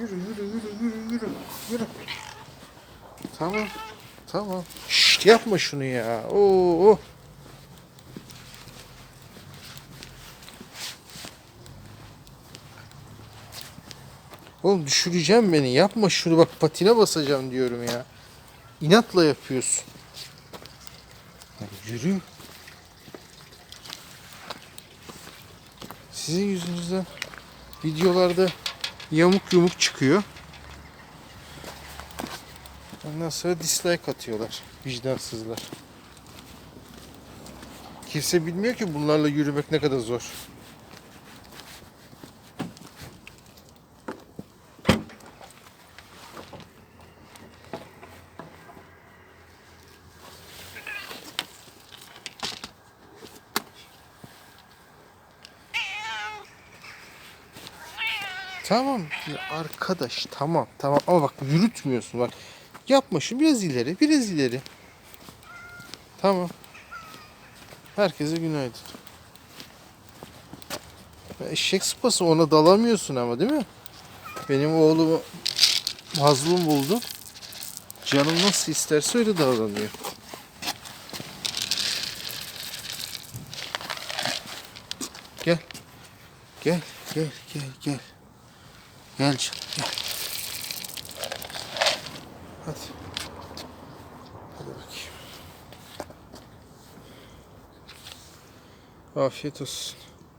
Yürü yürü yürü yürü yürü. Yürü. Tamam. Tamam. Şşt yapma şunu ya. Oo. Oğlum düşüreceğim beni. Yapma şunu bak patine basacağım diyorum ya. İnatla yapıyorsun. Ya yürü. Sizin yüzünüzden videolarda yamuk yumuk çıkıyor. Ondan sonra dislike atıyorlar. Vicdansızlar. Kimse bilmiyor ki bunlarla yürümek ne kadar zor. Tamam arkadaş tamam tamam ama bak yürütmüyorsun bak. Yapma şu biraz ileri biraz ileri. Tamam. Herkese günaydın. Eşek sıpası ona dalamıyorsun ama değil mi? Benim oğlumu mazlum buldum. Canım nasıl isterse öyle davranıyor. Gel. Gel, gel, gel, gel. Gel canım, gel. Hadi. Hadi bakayım. Afiyet olsun.